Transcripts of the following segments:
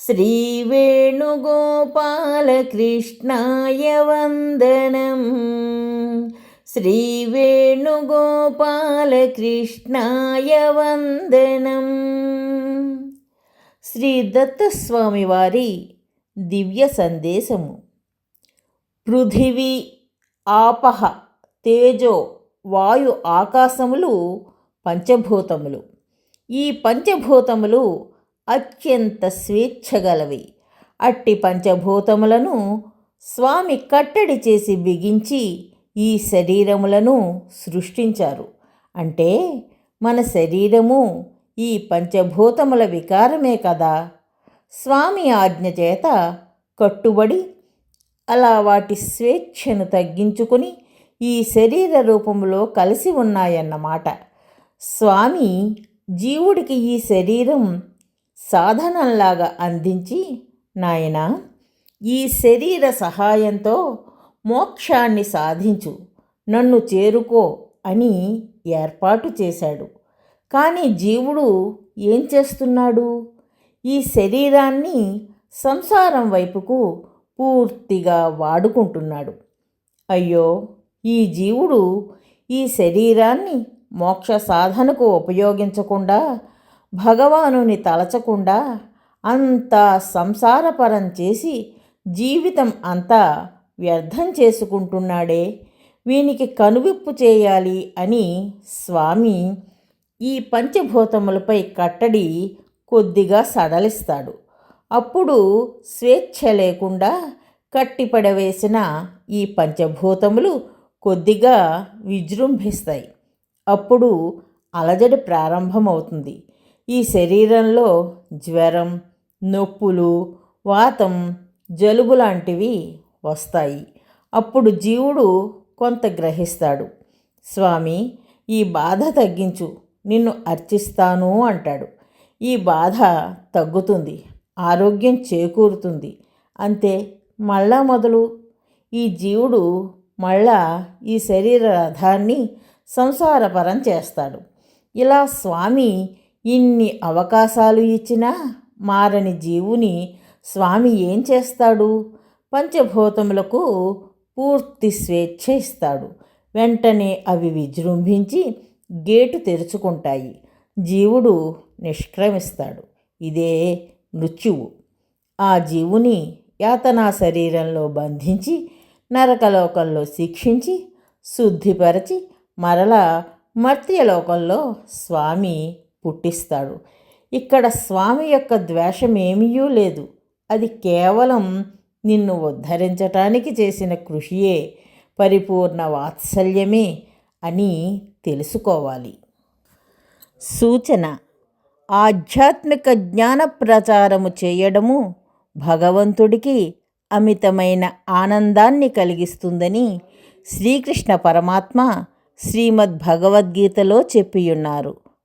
श्रीवेणुगोपालकृष्णाय वन्दनम् శ్రీవేణుగోపాలకృష్ణాయ వందనం శ్రీ దత్తస్వామి వారి దివ్య సందేశము పృథివీ ఆపహ తేజో వాయు ఆకాశములు పంచభూతములు ఈ పంచభూతములు అత్యంత స్వేచ్ఛగలవి. అట్టి పంచభూతములను స్వామి కట్టడి చేసి బిగించి ఈ శరీరములను సృష్టించారు. అంటే మన శరీరము ఈ పంచభూతముల వికారమే కదా. స్వామి ఆజ్ఞ చేత కట్టుబడి అలా వాటి స్వేచ్ఛను తగ్గించుకుని ఈ శరీర రూపంలో కలిసి ఉన్నాయన్నమాట. స్వామి జీవుడికి ఈ శరీరం సాధనంలాగా అందించి నాయన ఈ శరీర సహాయంతో మోక్షాన్ని సాధించు నన్ను చేరుకో అని ఏర్పాటు చేశాడు. కానీ జీవుడు ఏం చేస్తున్నాడు? ఈ శరీరాన్ని సంసారం వైపుకు పూర్తిగా వాడుకుంటున్నాడు. అయ్యో ఈ జీవుడు ఈ శరీరాన్ని మోక్ష సాధనకు ఉపయోగించకుండా భగవానుని తలచకుండా అంతా సంసారపరం చేసి జీవితం అంతా వ్యర్థం చేసుకుంటున్నాడే. వీనికి కనువిప్పు చేయాలి అని స్వామి ఈ పంచభూతములపై కట్టడి కొద్దిగా సడలిస్తాడు. అప్పుడు స్వేచ్ఛ లేకుండా కట్టిపడవేసిన ఈ పంచభూతములు కొద్దిగా విజృంభిస్తాయి. అప్పుడు అలజడి ప్రారంభమవుతుంది. ఈ శరీరంలో జ్వరం నొప్పులు వాతం జలుబు లాంటివి వస్తాయి. అప్పుడు జీవుడు కొంత గ్రహిస్తాడు. స్వామి ఈ బాధ తగ్గించు నిన్ను అర్చిస్తాను అంటాడు. ఈ బాధ తగ్గుతుంది ఆరోగ్యం చేకూరుతుంది. అంతే మళ్ళా మొదలు. ఈ జీవుడు మళ్ళా ఈ శరీర రథాన్ని సంసారపరం చేస్తాడు. ఇలా స్వామి ఇన్ని అవకాశాలు ఇచ్చినా మారని జీవుని స్వామి ఏం చేస్తాడు? పంచభూతములకు పూర్తి స్వేచ్ఛ ఇస్తాడు. వెంటనే అవి విజృంభించి గేటు తెరుచుకుంటాయి. జీవుడు నిష్క్రమిస్తాడు. ఇదే మృత్యువు. ఆ జీవుని యాతనా శరీరంలో బంధించి నరకలోకంలో శిక్షించి శుద్ధిపరచి మరలా మర్త్యలోకంలో స్వామి పుట్టిస్తాడు. ఇక్కడ స్వామి యొక్క ద్వేషమేమీయూ లేదు. అది కేవలం నిన్ను ఉద్ధరించటానికి చేసిన కృషియే పరిపూర్ణ వాత్సల్యమే అని తెలుసుకోవాలి. సూచన ఆధ్యాత్మిక జ్ఞాన ప్రచారము చేయడము భగవంతుడికి అమితమైన ఆనందాన్ని కలిగిస్తుందని శ్రీకృష్ణ పరమాత్మ శ్రీమద్ భగవద్గీతలో చెప్పియున్నారు.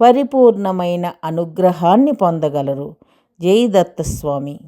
పరిపూర్ణమైన అనుగ్రహాన్ని పొందగలరు. జై దత్తస్వామి.